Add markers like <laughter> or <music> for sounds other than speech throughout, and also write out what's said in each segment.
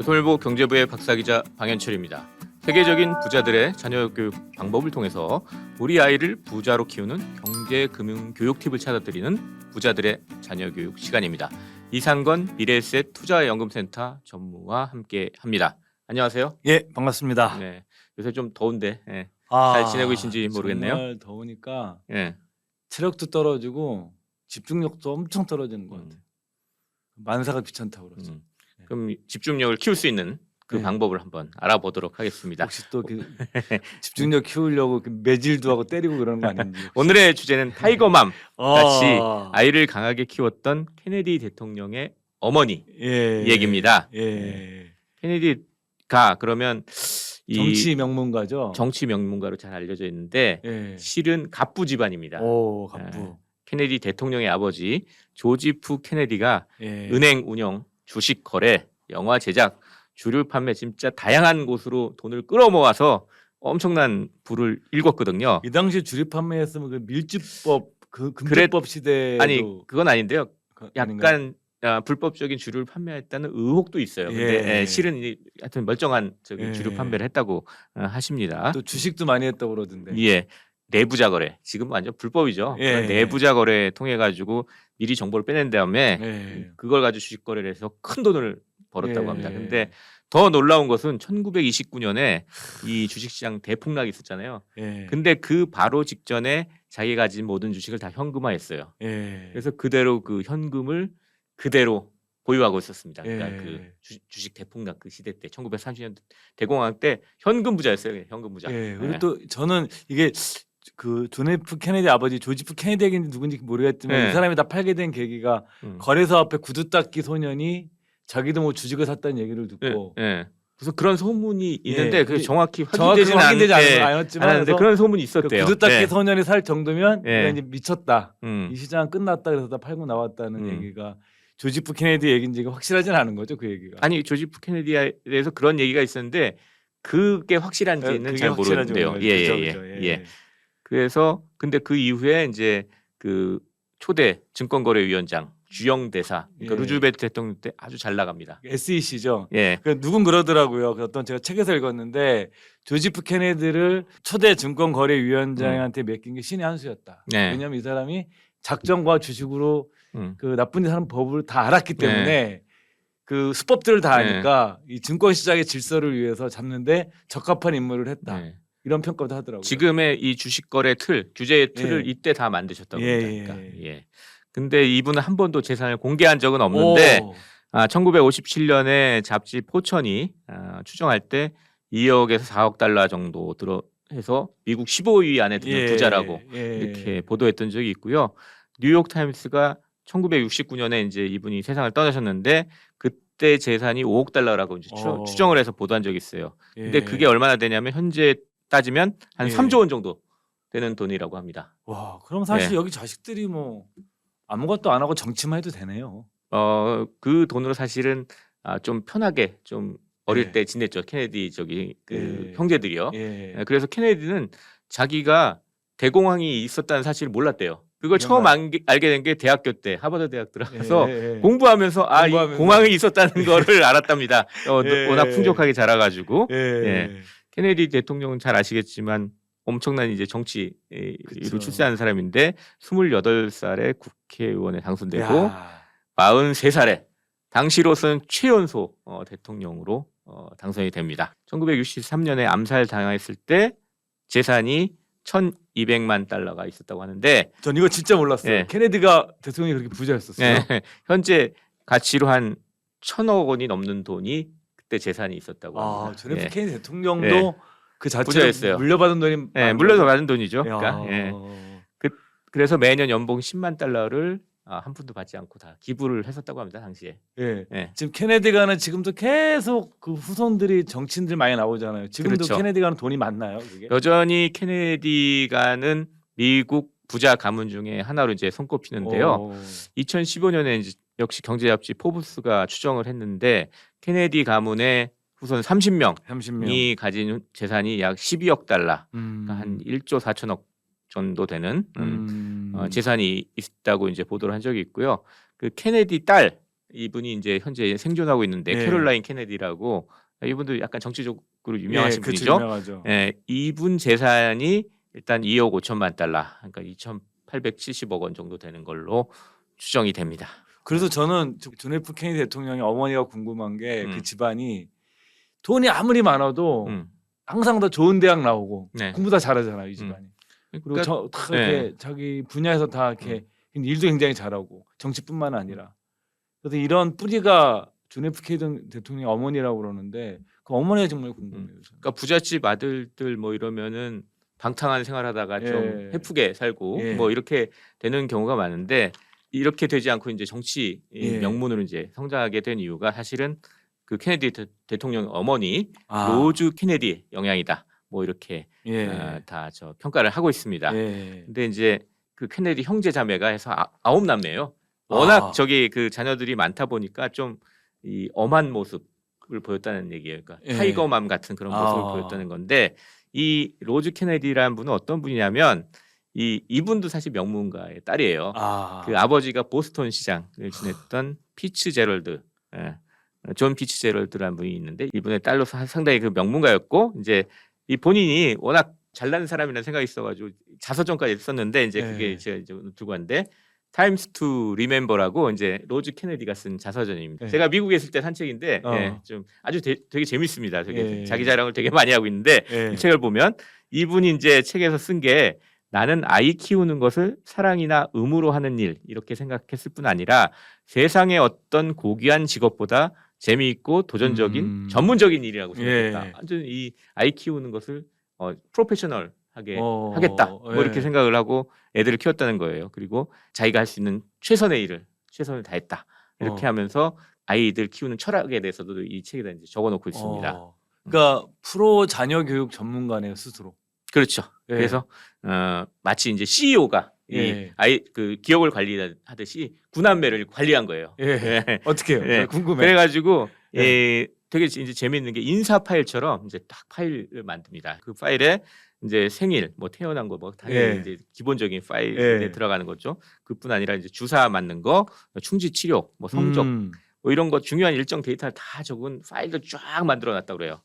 조선일보 경제부의 박사기자 방현철입니다. 세계적인 부자들의 자녀 교육 방법을 통해서 우리 아이를 부자로 키우는 경제 금융 교육 팁을 찾아드리는 부자들의 자녀 교육 시간입니다. 이상건 미래에셋 투자연금센터 전무와 함께 합니다. 안녕하세요. 예, 반갑습니다. 네, 요새 좀 더운데 예, 아, 잘 지내고 계신지 모르겠네요. 정말 더우니까 예. 체력도 떨어지고 집중력도 엄청 떨어지는 것 음. 같아요. 만사가 귀찮다고 그러죠. 음. 그럼 집중력을 키울 수 있는 그 네. 방법을 한번 알아보도록 하겠습니다. 혹시 또 그 <laughs> 집중력 키우려고 그 매질도 하고 때리고 그러는 거 아닌지. 오늘의 주제는 타이거맘 같이 아, 아이를 강하게 키웠던 케네디 대통령의 어머니 예, 얘기입니다. 예. 케네디가 그러면 이 정치 명문가죠. 정치 명문가로 잘 알려져 있는데 예. 실은 갑부 집안입니다. 오, 갑부. 케네디 대통령의 아버지 조지프 케네디가 예. 은행 운영, 주식 거래, 영화 제작, 주류 판매 진짜 다양한 곳으로 돈을 끌어모아서 엄청난 부를 일궜거든요. 이 당시 주립 판매했으면 그 밀집법 그 금지법 시대에도 아니 그건 아닌데요. 그-? 약간 아, 불법적인 주류를 판매했다는 의혹도 있어요. 근데 예. 예, 실은 이, 하여튼 멀쩡한 저기 예. 주류 판매를 했다고 어, 하십니다. 또 주식도 많이 했다고 그러던데. 예. 내부자 거래. 지금 완전 불법이죠. 예. 내부자 거래 통해 가지고 미리 정보를 빼낸 다음에 예. 그걸 가지고 주식 거래를 해서 큰 돈을 벌었다고 예. 합니다. 근데 더 놀라운 것은 1929년에 이 주식시장 대폭락이 있었잖아요. 예. 근데 그 바로 직전에 자기가 가진 모든 주식을 다 현금화했어요. 예. 그래서 그대로 그 현금을 그대로 보유하고 있었습니다. 그러니까 예. 그 주, 주식 대폭락 그 시대 때 1930년 대공황 때 현금 부자였어요. 현금 부자. 예. 예. 그리고 또 저는 이게 그 존 F 케네디 아버지 조지 F 케네디가 누군지 모르겠지만 예. 이 사람이 다 팔게 된 계기가 음. 거래소 앞에 구두 닦기 소년이 자기도 뭐 주식을 샀다는 얘기를 예, 듣고 예. 그래서 그런 소문이 예, 있는데 그게 정확히 정확히 확인되지 않- 않- 예, 않았지만 않았는데 그래서 그런 소문이 그 있었대요. 구두 닦기 예. 소년이 살 정도면 예. 이거 이제 미쳤다. 음. 이 시장 끝났다 그래서 다 팔고 나왔다는 음. 얘기가 조지 F 케네디 얘기인지가 확실하진 않은 거죠 그 얘기가. 아니 조지 프 케네디에 대해서 그런 얘기가 있었는데 그게 확실한지는 그게 잘 확실하지 모르는데요. 모르겠어요. 예, 그죠, 예, 그죠. 예, 예. 그래서 근데 그 이후에 이제 그 초대 증권거래위원장 주영 대사 그러니까 예. 루즈벨트 대통령 때 아주 잘 나갑니다. SEC죠. 예. 그 누군 그러더라고요. 그 어떤 제가 책에서 읽었는데 조지프 케네디를 초대 증권거래위원장한테 맡긴 게 신의 한 수였다. 네. 왜냐하면 이 사람이 작정과 주식으로 음. 그 나쁜 짓 하는 법을 다 알았기 때문에 그 수법들을 다 네. 아니까 이 증권 시장의 질서를 위해서 잡는데 적합한 임무를 했다. 네. 이런 평가도 하더라고요. 지금의 이 주식 거래 틀 규제의 틀을 예. 이때 다 만드셨다고 예, 합니다. 그러니까. 예. 예. 근데 이분은 한 번도 재산을 공개한 적은 없는데 오. 아, 1957년에 잡지 포천이 아, 추정할 때 2억에서 4억 달러 정도 들어 해서 미국 15위 안에 드는 예, 부자라고 예. 이렇게 보도했던 적이 있고요. 뉴욕 타임스가 1969년에 이제 이분이 세상을 떠나셨는데 그때 재산이 5억 달러라고 이제 추, 어. 추정을 해서 보도한 적이 있어요. 근데 예. 그게 얼마나 되냐면 현재 따지면 한 예. 3조 원 정도 되는 돈이라고 합니다. 와 그럼 사실 예. 여기 자식들이 뭐 아무것도 안 하고 정치만 해도 되네요. 어, 그 돈으로 사실은 아, 좀 편하게 좀 어릴 예. 때 지냈죠. 케네디 저기 그 예. 형제들이요. 예. 예, 그래서 케네디는 자기가 대공황이 있었다는 사실을 몰랐대요. 그걸 처음. 안- 알게 된 게 대학교 때 하버드 대학 들어가서 예, 예. 공부하면서 아, 이 공부하면서. 공황이 있었다는 거를 알았답니다. 어, <laughs> 예. 워낙 풍족하게 자라가지고 예. 예. 케네디 대통령은 잘 아시겠지만 엄청난 이제 정치로 그쵸. 출세한 사람인데 28살에 국회의원에 당선되고 야. 43살에 당시로서는 최연소 어, 대통령으로 어, 당선이 됩니다. 1963년에 암살 당했을 때 재산이 1,200만 달러가 있었다고 하는데 전 이거 진짜 몰랐어요. 예. 케네디가 대통령이 그렇게 부자였었어요. 예, <laughs> 현재 가치로 한 1,000억 원이 넘는 돈이 그때 재산이 있었다고 아, 합니다. 존 F 예. 케네디 대통령도 예. 그 자체로 부자였어요. 물려받은 돈이 예, 많은 물려서? 받은 돈이죠. 야. 그러니까 예. 그래서 매년 연봉 10만 달러를 아, 한 푼도 받지 않고 다 기부를 했었다고 합니다. 당시에. 예. 예. 지금 케네디가는 지금도 계속 그 후손들이 정치인들 많이 나오잖아요. 지금도 그렇죠. 케네디가는 돈이 많나요? 그게? 여전히 케네디가는 미국 부자 가문 중에 하나로 이제 손꼽히는데요. 오. 2015년에 이제 역시 경제 잡지 포브스가 추정을 했는데 케네디 가문의 후손 30명이 30명. 가진 재산이 약 12억 달러, 음. 그러니까 한 1조 4천억 정도 되는 음, 음. 어, 재산이 있다고 이제 보도를 한 적이 있고요. 그 케네디 딸 이분이 이제 현재 생존하고 있는데 예. 캐롤라인 케네디라고 이분도 약간 정치적으로 유명하신 예, 그쵸, 분이죠. 유명하죠. 예, 이분 재산이 일단 2억 5천만 달러, 그러니까 2,870억 원 정도 되는 걸로 추정이 됩니다. 그래서 저는 저- 존 F 케네디 대통령의 어머니가 궁금한 게 그 음. 집안이 돈이 아무리 많아도 음. 항상 더 좋은 대학 나오고 네. 공부 다 잘하잖아요 이 집안이. 그리고 그러니까 저, 다 네. 이렇게 자기 분야에서 다 이렇게 일도 굉장히 잘하고 정치뿐만 아니라 그래서 이런 뿌리가 존 F 케네디 대통령 어머니라고 그러는데 그 어머니가 정말 궁금해요. 저는. 그러니까 부잣집 아들들 뭐 이러면은 방탕한 생활하다가 좀 예. 헤프게 살고 예. 뭐 이렇게 되는 경우가 많은데 이렇게 되지 않고 이제 정치 이 예. 명문으로 이제 성장하게 된 이유가 사실은 그 케네디 대, 대통령 어머니 아, 로즈 케네디 영향이다. 뭐 이렇게 예. 아, 다저 평가를 하고 있습니다. 예. 근데 이제 그 케네디 형제 자매가 해서 아, 아홉 남매예요. 워낙 아. 저기 그 자녀들이 많다 보니까 좀 이 엄한 모습을 보였다는 얘기예요. 그러니까 예. 타이거맘 같은 그런 모습을 아. 보였다는 건데 이 로즈 케네디라는 분은 어떤 분이냐면 이 이분도 사실 명문가의 딸이에요. 아. 그 아버지가 보스턴 시장을 지냈던 피츠 제럴드, 예. 존 피츠 제럴드라는 분이 있는데 이분의 딸로 사- 상당히 그 명문가였고 이제 이 본인이 워낙 잘난 사람이라는 생각이 있어가지고 자서전까지 썼는데 이제 그게 예. 제가 이제 왔는데 타임스 투 리멤버라고 이제 로즈 케네디가 쓴 자서전입니다. 예. 제가 미국에 있을 때 산 책인데 어. 예, 좀 아주 되, 게 재밌습니다. 되게 예. 자기 자랑을 되게 많이 하고 있는데 예. 이 책을 보면 이분이 이제 책에서 쓴 게 나는 아이 키우는 것을 사랑이나 의무로 하는 일 이렇게 생각했을 뿐 아니라 세상의 어떤 고귀한 직업보다 재미있고 도전적인 음. 전문적인 일이라고 생각했다. 예. 완전 이 아이 키우는 것을 어, 프로페셔널 하게 어, 하겠다. 뭐 예. 이렇게 생각을 하고 애들을 키웠다는 거예요. 그리고 자기가 할 수 있는 최선의 일을 최선을 다했다. 이렇게 어. 하면서 아이들 키우는 철학에 대해서도 이 책에다 이제 적어놓고 있습니다. 어. 그러니까 프로 자녀 교육 전문가네요 스스로. 그렇죠. 예. 그래서 어, 마치 이제 CEO가 이 예. 아이 그 기업을 관리하듯이 구남매를 관리한 거예요. 예. 예. 어떻게 해요? 예. 궁금해. 그래가지고 예. 예, 되게 이제 재미있는 게 인사 파일처럼 이제 딱 파일을 만듭니다. 그 파일에 이제 생일, 뭐 태어난 거, 뭐 당연히 예. 이제 기본적인 파일에 예. 들어가는 거죠. 그뿐 아니라 이제 주사 맞는 거, 충지 치료, 뭐 성적, 음. 뭐 이런 거 중요한 일정 데이터를 다 적은 파일을 쫙 만들어놨다 그래요.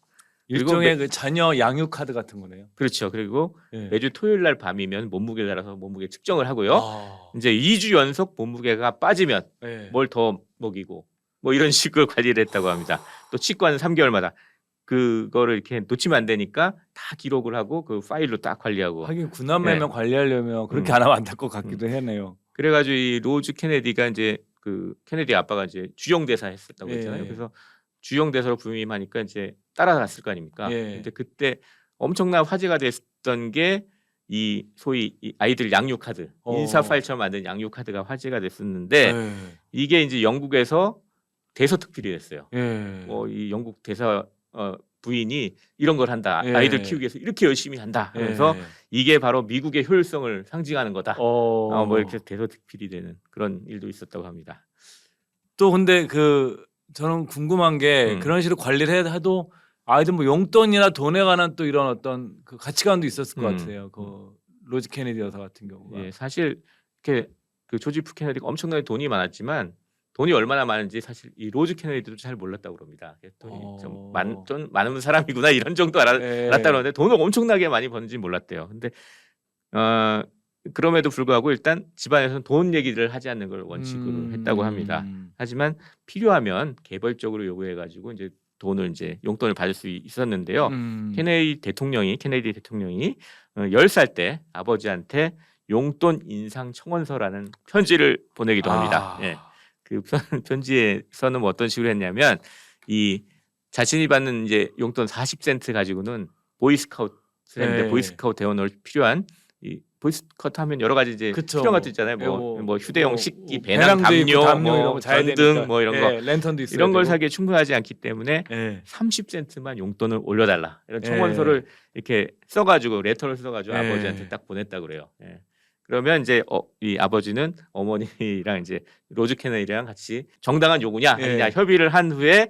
일종의 매- 그 자녀 양육 카드 같은 거네요. 그렇죠. 그리고 예. 매주 토요일 날 밤이면 몸무게를 달아서 몸무게 측정을 하고요. 아. 이제 2주 연속 몸무게가 빠지면 예. 뭘 더 먹이고 뭐 이런 <laughs> 식으로 관리를 했다고 합니다. 또 치과는 3개월마다 그거를 이렇게 놓치면 안 되니까 다 기록을 하고 그 파일로 딱 관리하고 하긴 군함매면 관리하려면 그렇게 음. 안 하면 안 될 것 같기도 해네요. 그래가지고 이 로즈 케네디가 이제 그 케네디 아빠가 이제 주영 대사 했었다고 예. 했잖아요. 그래서 주영 대사로 부임하니까 이제 따라갔을 거 아닙니까? 예. 근데 그때 엄청난 화제가 됐던 게 이 소위 이 아이들 양육 카드 어. 인사 파일처럼 만든 양육 카드가 화제가 됐었는데 예. 이게 이제 영국에서 대서특필이 됐어요. 예. 뭐이 영국 대사 어, 부인이 이런 걸 한다. 예. 아이들 키우기 위해서 이렇게 열심히 한다. 하면서 예. 이게 바로 미국의 효율성을 상징하는 거다. 어. 어, 뭐 이렇게 대서특필이 되는 그런 일도 있었다고 합니다. 또 근데 그 저는 궁금한 게 음. 그런 식으로 관리를 해- 해도 아이들 뭐 용돈이나 돈에 관한 또 이런 어떤 그 가치관도 있었을 것 음. 같아요. 그 로지 케네디 여사 같은 경우가. 예, 사실 이렇게 그 조지 F 케네디가 엄청나게 돈이 많았지만 돈이 얼마나 많은지 사실 이 로즈 케네디도 잘 몰랐다고 그럽니다. 돈이 어. 좀, 많, 좀 많은 사람이구나 이런 정도 알아, 예. 알았다 그러는데 돈을 엄청나게 많이 버는지 몰랐대요. 근데 어 그럼에도 불구하고 일단 집안에서는 돈 얘기를 하지 않는 걸 원칙으로 음. 했다고 합니다. 하지만 필요하면 개벌적으로 요구해가지고 이제 돈을 이제 용돈을 받을 수 있었는데요. 음. 케네디 대통령이 케네디 대통령이 어, 10살 때 아버지한테 용돈 인상 청원서라는 편지를 보내기도 합니다. 아. 예. 그 편, <laughs> 편지에서는 뭐 어떤 식으로 했냐면 이 자신이 받는 이제 용돈 40센트 가지고는 보이스카우트 했는데 네. 보이스카우트 대원을 필요한 이 보이스카우트 하면 여러 가지 이제 그쵸. 필요한 것도 있잖아요. 예, 뭐, 뭐 휴대용 뭐, 식기, 뭐 배낭, 담요, 담요 이런 뭐거 자야 전등 되니까. 뭐 이런 예, 거 랜턴도 있어야 이런 걸 되고. 사기에 충분하지 않기 때문에 예. 30센트만 용돈을 올려달라 이런 예. 청원서를 이렇게 써가지고 레터를 써가지고 예. 아버지한테 딱 보냈다 그래요. 예. 그러면 이제 어, 이 아버지는 어머니랑 이제 로즈 케네디랑 같이 정당한 요구냐 예. 아니냐 협의를 한 후에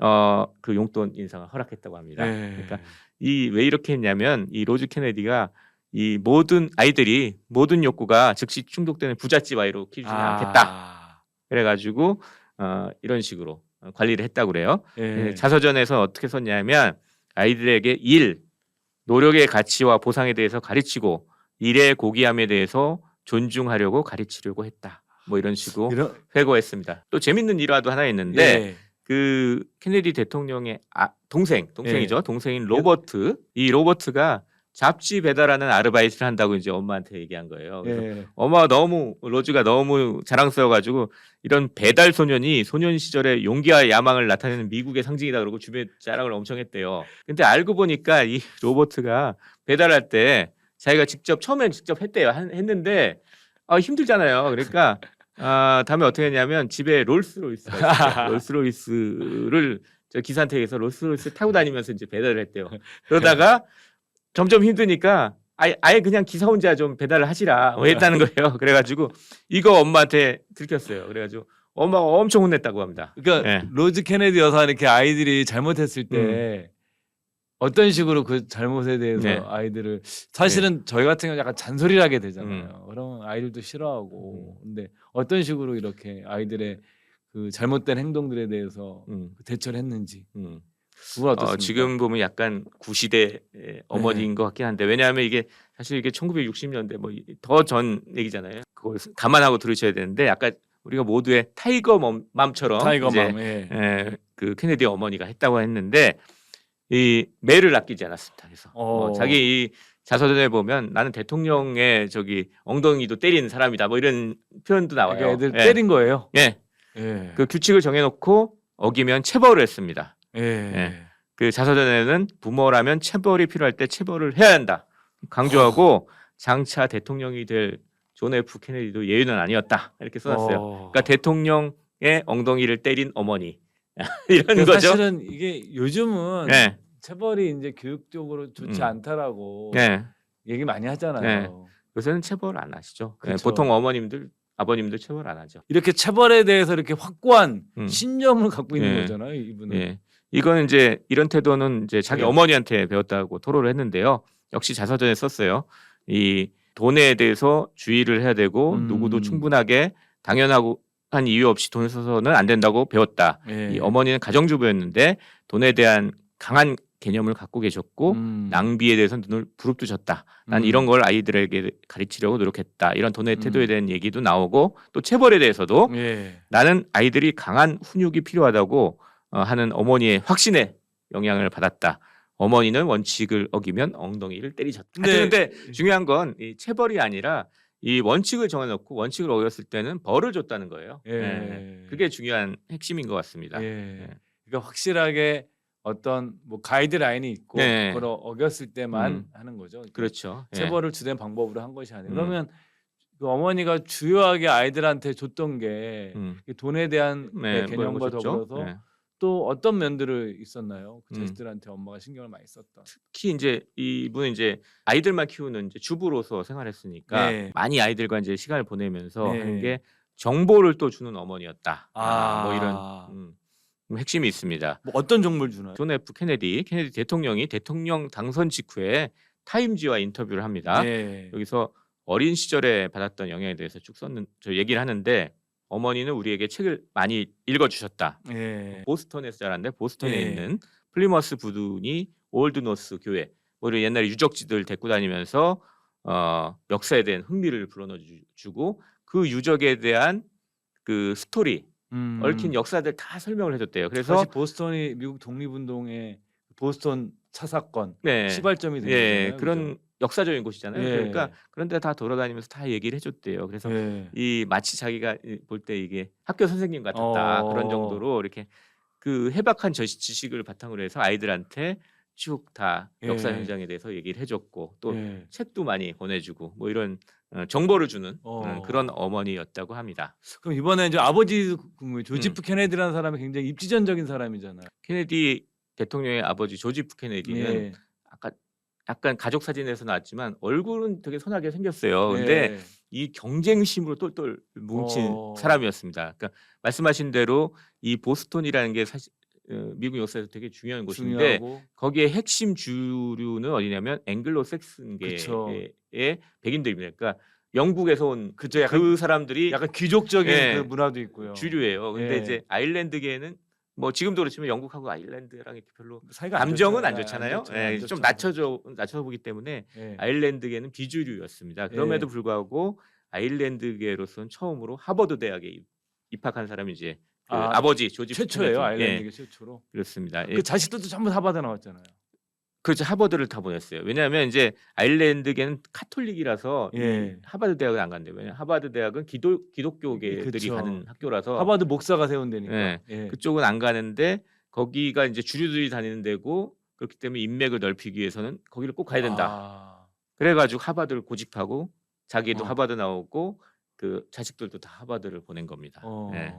어, 그 용돈 인상을 허락했다고 합니다. 예. 그러니까 이 왜 이렇게 했냐면 이 로즈 케네디가 이 모든 아이들이 모든 욕구가 즉시 충족되는 부잣집 아이로 키우지 아. 않겠다. 그래가지고 어, 이런 식으로 어, 관리를 했다고 그래요. 예. 예, 자서전에서 어떻게 썼냐면 아이들에게 일, 노력의 가치와 보상에 대해서 가르치고 일의 고귀함에 대해서 존중하려고 가르치려고 했다. 뭐 이런 식으로 이런 회고했습니다. 또 재밌는 일화도 하나 있는데 예. 그 케네디 대통령의 아, 동생, 동생이죠. 동생인 로버트. 이 로버트가 잡지 배달하는 아르바이트를 한다고 이제 엄마한테 얘기한 거예요. 그래서 예. 엄마가 너무 로즈가 너무 자랑스러워가지고 이런 배달 소년이 소년 시절에 용기와 야망을 나타내는 미국의 상징이다 그러고 주변에 자랑을 엄청 했대요. 근데 알고 보니까 이 로버트가 배달할 때 자기가 직접 처음엔 직접 했대요. 한- 했는데 아, 힘들잖아요. 그러니까 아, 다음에 어떻게 했냐면 집에 롤스로이스가 있어요. <laughs> 롤스로이스를 저 기사한테 서 롤스로이스 타고 다니면서 이제 배달을 했대요. <laughs> 그러다가 점점 힘드니까 아예, 아예 그냥 기사 혼자 좀 배달을 하시라 뭐 했다는 거예요. <laughs> 그래가지고 이거 엄마한테 들켰어요. 그래가지고 엄마가 엄청 혼냈다고 합니다. 그러니까 예. 로즈 케네디 여사 이렇게 아이들이 잘못했을 때 어떤 식으로 그 잘못에 대해서 네. 아이들을 사실은 저희 같은 경우 약간 잔소리를 하게 되잖아요. 음. 그러면 아이들도 싫어하고 근데 어떤 식으로 이렇게 아이들의 그 잘못된 행동들에 대해서 음, 대처를 했는지 음. 어, 지금 보면 약간 구시대 어머니인 것 같긴 한데 왜냐하면 이게 사실 이게 1960년대 뭐 더 전 얘기잖아요. 그걸 감안하고 들으셔야 되는데 아까 우리가 모두의 타이거 멈- 맘처럼 이제 타이거 맘 예. 에, 그 케네디 어머니가 했다고 했는데 이 매를 아끼지 않았습니다. 그래서 어, 어. 자기 이 자서전에 보면 나는 대통령의 저기 엉덩이도 때리는 사람이다. 뭐 이런 표현도 나와요. 그러니까 애들 예. 때린 거예요. 예. 예. 그 규칙을 정해놓고 어기면 체벌을 했습니다. 예. 예. 그 자서전에는 부모라면 체벌이 필요할 때 체벌을 해야 한다. 강조하고 장차 대통령이 될 존 F 케네디도 예외는 아니었다. 이렇게 써놨어요. 어. 그러니까 대통령의 엉덩이를 때린 어머니 <laughs> 이런 그러니까 거죠. 사실은 이게 요즘은 예, 체벌이 이제 교육적으로 좋지 음. 않다라고 예. 얘기 많이 하잖아요. 요새는 체벌 안 하시죠. 예, 그쵸. 보통 어머님들, 아버님들 체벌 안 하죠. 이렇게 체벌에 대해서 이렇게 확고한 음. 신념을 갖고 있는 예. 거잖아요, 이분은. 예. 이거는 이제 이런 태도는 이제 자기 네. 어머니한테 배웠다고 토로를 했는데요. 역시 자서전에 썼어요. 이 돈에 대해서 주의를 해야 되고 음. 누구도 충분하게 당연하고 한 이유 없이 돈을 써서는 안 된다고 배웠다. 예. 이 어머니는 가정주부였는데 돈에 대한 강한 개념을 갖고 계셨고 음. 낭비에 대해서 눈을 부릅뜨셨다. 난 음. 이런 걸 아이들에게 가르치려고 노력했다. 이런 돈의 태도에 음. 대한 얘기도 나오고 또 체벌에 대해서도 예. 나는 아이들이 강한 훈육이 필요하다고 어, 하는 어머니의 확신에 영향을 받았다. 어머니는 원칙을 어기면 엉덩이를 때리셨다. 근데- 근데, 근데 중요한 건 이 체벌이 아니라 이 원칙을 정해놓고 원칙을 어겼을 때는 벌을 줬다는 거예요. 예. 예. 그게 중요한 핵심인 것 같습니다. 예. 그러니까 확실하게 어떤 뭐 가이드라인이 있고 네. 그걸 어- 어겼을 때만 음. 하는 거죠. 그렇죠. 예. 체벌을 주된 방법으로 한 것이 아니에요. 음. 그러면 그 어머니가 주요하게 아이들한테 줬던 게 음. 이 돈에 대한 네, 그 개념과. 더불어서 예. 또 어떤 면들을 있었나요? 그 음. 자식들한테 엄마가 신경을 많이 썼던. 특히 이제 이분은 이제 아이들만 키우는 이제 주부로서 생활했으니까 네. 많이 아이들과 이제 시간을 보내면서 네. 하는 게 정보를 또 주는 어머니였다. 아. 뭐 이런 음, 핵심이 있습니다. 뭐 어떤 정보를 주나요? 존 F 케네디 케네디 대통령이 대통령 당선 직후에 타임지와 인터뷰를 합니다. 네. 여기서 어린 시절에 받았던 영향에 대해서 쭉 썼는 저 얘기를 하는데 어머니는 우리에게 책을 많이 읽어 주셨다. 예. 보스턴에서 자랐는데 보스턴에 예. 있는 플리머스 부둔이 올드노스 교회 뭐 이런 옛날에 유적지들 데리고 다니면서 어, 역사에 대한 흥미를 불어넣어 주- 주고 그 유적에 대한 그 스토리 음. 얽힌 역사들 다 설명을 해줬대요. 그래서 사실 보스턴이 미국 독립운동의 보스턴 차 사건 네, 시발점이 된 예. 그런 역사적인 곳이잖아요. 예. 그러니까 그런데 다 돌아다니면서 다 얘기를 해줬대요. 그래서? 예. 이 마치 자기가 볼 때 이게 학교 선생님 같았다 어. 그런 정도로 이렇게 그 해박한 저 지식을 바탕으로 해서 아이들한테 쭉 다 역사 예. 현장에 대해서 얘기를 해줬고 또 예. 책도 많이 보내주고 뭐 이런 어, 정보를 주는 어. 음, 그런 어머니였다고 합니다. 그럼 이번에 이제 아버지 그 조지프 음. 케네디라는 사람이 굉장히 입지전적인 사람이잖아요. 케네디 대통령의 아버지 조지프 케네디는 예. 약간 가족 사진에서 나왔지만 얼굴은 되게 선하게 생겼어요. 근데 예. 이 경쟁심으로 똘똘 뭉친 어. 사람이었습니다. 그러니까 말씀하신 대로 이 보스턴이라는 게 사실 어, 미국 역사에서 되게 중요한 곳인데 중요하고 거기에 핵심 주류는 어디냐면 앵글로 그쵸. 섹슨계의 백인들입니다. 그러니까 영국에서 온 그 그죠 약간 사람들이 약간 귀족적인 예. 그 문화도 있고요. 주류예요. 근데 예. 이제 아일랜드계는 뭐 지금도 그렇지만 영국하고 아일랜드랑 이렇게 별로 사이가 안 감정은. 안 예, 좋잖아요. 좋죠, 예, 안좀 좋죠. 낮춰져 낮춰 보기 때문에 예. 아일랜드계는 비주류였습니다. 그럼에도 예. 불구하고 아일랜드계로서는 처음으로 하버드 대학에 입- 입학한 사람이 이제 그 아, 아, 버지 조지 최초예요 푸틴. 아일랜드계 예, 최초로. 그렇습니다. 예, 그 자식들도 전부 하버드 나왔잖아요. 그렇죠 하버드를 다 보냈어요. 왜냐하면 이제 아일랜드계는 카톨릭이라서 이 예. 하버드 대학을 안 간대요. 왜냐 하버드 대학은 기독 기독교계들이 그쵸. 가는 학교라서 하버드 목사가 세운 데니까. 예. 예. 그쪽은 안 가는데 거기가 이제 주류들이 다니는 데고 그렇기 때문에 인맥을 넓히기 위해서는 거기를 꼭 가야 된다. 아, 그래가지고 하버드를 고집하고 자기도 어. 하버드 나오고 그 자식들도 다 하버드를 보낸 겁니다. 어. 예.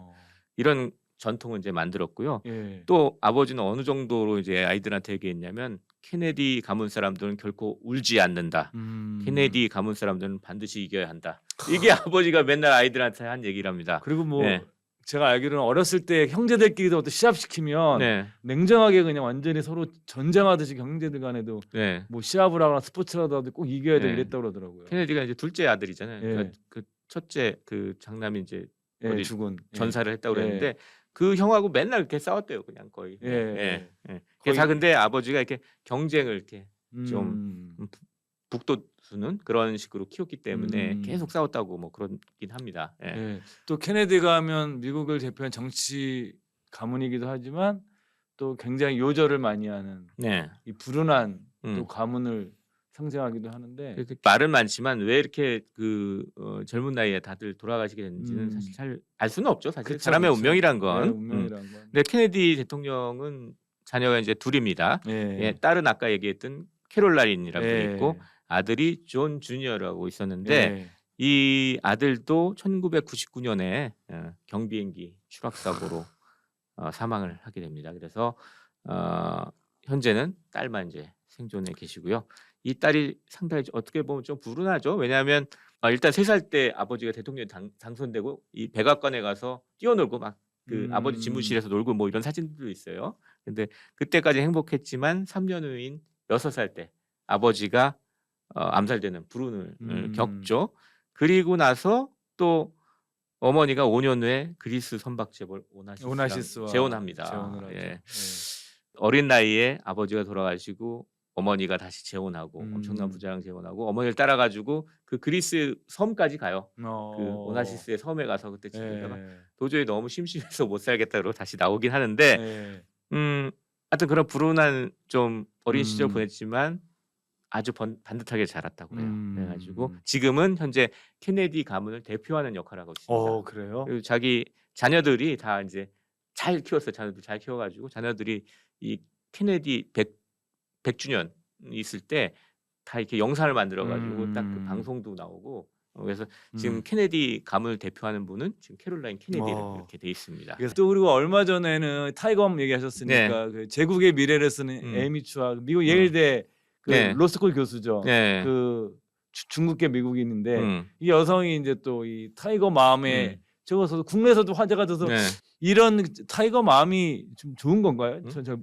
이런 전통을 이제 만들었고요. 예. 또 아버지는 어느 정도로 이제 아이들한테 얘기했냐면 케네디 가문 사람들은 결코 울지 않는다. 음. 케네디 가문 사람들은 반드시 이겨야 한다. 이게 아버지가 맨날 아이들한테 한 얘기랍니다. 그리고 뭐 예. 제가 알기로는 어렸을 때 형제들끼리도 또 시합시키면 네, 냉정하게 그냥 완전히 서로 전쟁하듯이 형제들 간에도 네. 뭐 시합을 하거나 스포츠라도 하도 꼭 이겨야 돼 네. 이랬다고 그러더라고요. 케네디가 이제 둘째 아들이잖아요. 예. 그러니까 그 첫째 그 장남이 이제 예, 어디 죽은 예. 전사를 했다고 예. 그랬는데 그 형하고 맨날 이렇게 싸웠대요. 그냥 거의. 예. 예. 예. 거의- 다 근데 아버지가 이렇게 경쟁을 이렇게 좀 음. 북돋수는 그런 식으로 키웠기 때문에 음. 계속 싸웠다고 뭐 그러긴 합니다. 예. 예. 또 케네디가 하면 미국을 대표한 정치 가문이기도 하지만 또 굉장히 요절을 많이 하는 네. 이 불운한 음. 또 가문을 상징하기도 하는데 말은 많지만 왜 이렇게 그 어, 젊은 나이에 다들 돌아가시게 됐는지는 음. 사실 잘 알 수는 없죠. 사실 그쵸, 사람의 그쵸. 운명이란 예, 건. 음. 운명이란 건. 근데 케네디 대통령은 자녀가 이제 둘입니다. 예. 예, 딸은 아까 얘기했던 캐롤라인이라고 예. 있고 아들이 존 주니어라고 있었는데 예. 이 아들도 1999년에 어, 경비행기 추락 사고로 어, 사망을 하게 됩니다. 그래서 어, 현재는 딸만 이제 생존해 계시고요. 이 딸이 상당히 좀 어떻게 보면 좀 불운하죠. 왜냐하면 어, 일단 세 살 때 아버지가 대통령 당, 당선되고 이 백악관에 가서 뛰어놀고 막그 음. 아버지 집무실에서 놀고 뭐 이런 사진들도 있어요. 근데 그때까지 행복했지만 3년 후인 6살 때 아버지가 어, 암살되는 불운을 음. 겪죠. 그리고 나서 또 어머니가 5년 후에 그리스 선박 재벌 오나시스와 재혼합니다. 예. 예. 어린 나이에 아버지가 돌아가시고 어머니가 다시 재혼하고 음. 엄청난 부자랑 재혼하고 어머니를 따라가지고 그 그리스 섬까지 가요. 어. 그 오나시스의 섬에 가서 그때 지내다가 예. 도저히 너무 심심해서 못 살겠다 그러고 다시 나오긴 하는데 예. 음 하여튼 그런 불운한 좀 어린 시절 음. 보냈지만 아주 번, 반듯하게 자랐다고 해요. 음. 그래 가지고 지금은 현재 케네디 가문을 대표하는 역할을 하고 있습니다. 어 그래요? 그리고 자기 자녀들이 다 이제 잘 키웠어요. 자녀들 잘 키워 가지고 자녀들이 이 케네디 100 100주년 있을 때 다 이렇게 영상을 만들어 가지고 딱그 음. 방송도 나오고 어, 그래서 지금 음. 케네디 가문을 대표하는 분은 지금 캐롤라인 케네디 어. 이렇게 돼 있습니다. 그래서 또 그리고 얼마 전에는 타이거맘 얘기하셨으니까 그 제국의 미래를 쓰는 네. 음. 에이미 추아 미국 예일대 그 네. 로스쿨 교수죠. 네. 그 주- 중국계 미국인인데 음. 이 여성이 이제 또 이 타이거 맘에 음. 적어서 국내에서도 화제가 돼서 네. 이런 타이거 맘이 좀 좋은 건가요? 음? 저, 저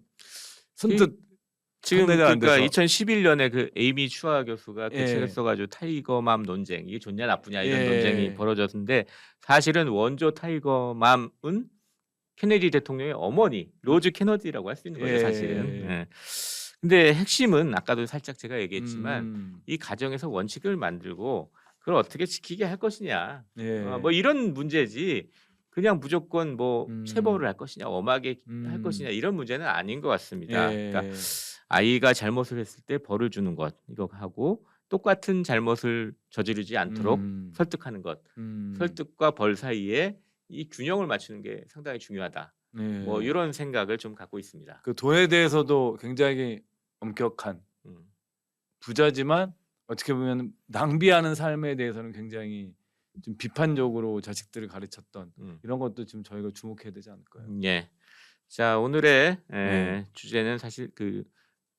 선뜻 지금 안 그러니까 돼서. 2011년에 그 에이미 추아 교수가 그 예. 책을 써가지고 타이거맘 논쟁 이게 좋냐 나쁘냐 이런 예. 논쟁이 벌어졌는데 사실은 원조 타이거맘은 케네디 대통령의 어머니 로즈 케너디라고 할 수 있는 거죠 예. 사실은. 예. 근데 핵심은 아까도 살짝 제가 얘기했지만 음, 이 가정에서 원칙을 만들고 그걸 어떻게 지키게 할 것이냐 예. 어, 뭐 이런 문제지 그냥 무조건 뭐 음. 체벌을 할 것이냐 엄하게 음. 할 것이냐 이런 문제는 아닌 것 같습니다. 예. 그러니까 아이가 잘못을 했을 때 벌을 주는 것 이거 하고 똑같은 잘못을 저지르지 않도록 음, 설득하는 것 음, 설득과 벌 사이에 이 균형을 맞추는 게 상당히 중요하다 네. 뭐 이런 생각을 좀 갖고 있습니다 그 돈에 대해서도 굉장히 엄격한 음. 부자지만 어떻게 보면 낭비하는 삶에 대해서는 굉장히 좀 비판적으로 자식들을 가르쳤던 음. 이런 것도 지금 저희가 주목해야 되지 않을까요? 예. 자 오늘의 에, 네. 주제는 사실 그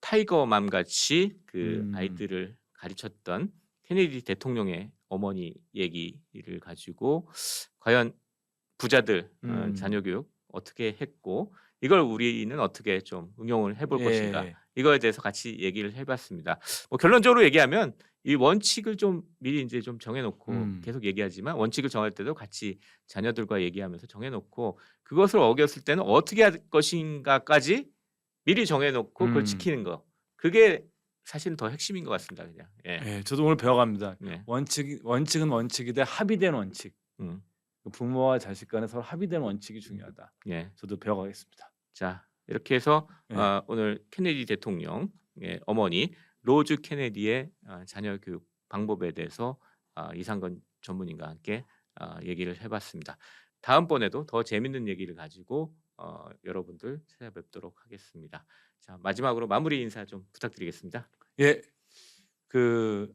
타이거맘 같이 그 음. 아이들을 가르쳤던 케네디 대통령의 어머니 얘기를 가지고 과연 부자들 어, 음. 자녀 교육 어떻게 했고 이걸 우리는 어떻게 좀 응용을 해볼 예. 것인가 이거에 대해서 같이 얘기를 해봤습니다. 뭐 결론적으로 얘기하면 이 원칙을 좀 미리 이제 좀 정해놓고 음. 계속 얘기하지만 원칙을 정할 때도 같이 자녀들과 얘기하면서 정해놓고 그것을 어겼을 때는 어떻게 할 것인가까지 미리 정해놓고 그걸 음. 지키는 거 그게 사실은 더 핵심인 것 같습니다. 그냥 예. 예, 저도 오늘 배워갑니다. 네. 원칙 원칙은 원칙이되 합의된 원칙. 음. 부모와 자식 간에 서로 합의된 원칙이 중요하다. 예. 저도 배워가겠습니다. 자 이렇게 해서 네. 아, 오늘 케네디 대통령 의 어머니 로즈 케네디의 아, 자녀 교육 방법에 대해서 아, 이상건 전문인과 함께 아, 얘기를 해봤습니다. 다음번에도 더 재밌는 얘기를 가지고 어, 여러분들 찾아뵙도록 하겠습니다. 자 마지막으로 마무리 인사 좀 부탁드리겠습니다. 예, 그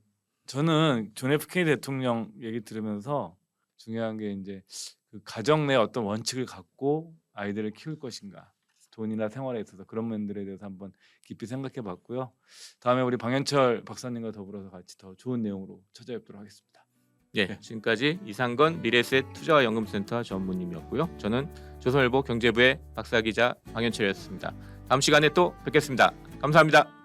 저는 존 F K 대통령 얘기 들으면서 중요한 게 이제 그 가정 내 어떤 원칙을 갖고 아이들을 키울 것인가, 돈이나 생활에 있어서 그런 면들에 대해서 한번 깊이 생각해 봤고요. 다음에 우리 방현철 박사님과 더불어서 같이 더 좋은 내용으로 찾아뵙도록 하겠습니다. 예, 네. 지금까지 이상건 미래셋 투자연금센터 전무님이었고요. 저는 조선일보 경제부의 박사 기자 방현철이었습니다. 다음 시간에 또 뵙겠습니다. 감사합니다.